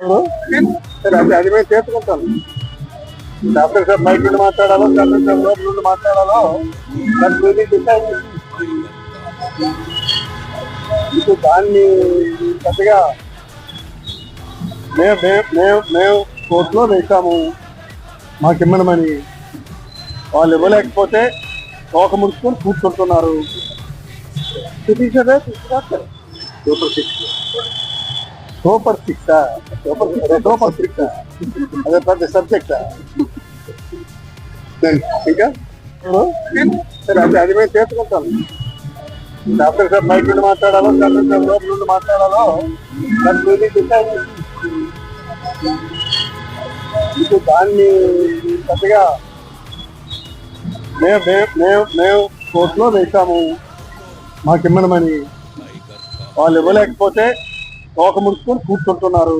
సరే అది అది మేము చేసుకుంటాం. డాక్టర్ సార్ బయట నుండి మాట్లాడాలో? డాక్టర్ సార్ లోపల నుండి మాట్లాడాలో? దాని గురించి డిసైడ్ దాన్ని పెద్దగా మేము మేము మేము మేము కోర్టులో వేసాము మాకు ఇమ్మనమని వాళ్ళు ఇవ్వలేకపోతే తోక ముడుచుకొని కూర్చుంటున్నారు. పిటిషనే తీసుకురాస్తారు super six super six super six super six అదే పెద్ద సబ్జెక్ట్ ఇంకా సరే అది అది మేము చేసుకుంటాం డాక్టర్ సార్ బయట నుండి మాట్లాడాలో డాక్టర్ సార్ లోపల నుండి మాట్లాడాలో దాని డిసైడ్ దాన్ని పెద్దగా మేము మేము మేము మేము కోర్టులో వేసాము మాకు ఇమ్మనమని వాళ్ళు ఇవ్వలేకపోతే తోక ముడుచుకొని కూర్చుంటున్నారు.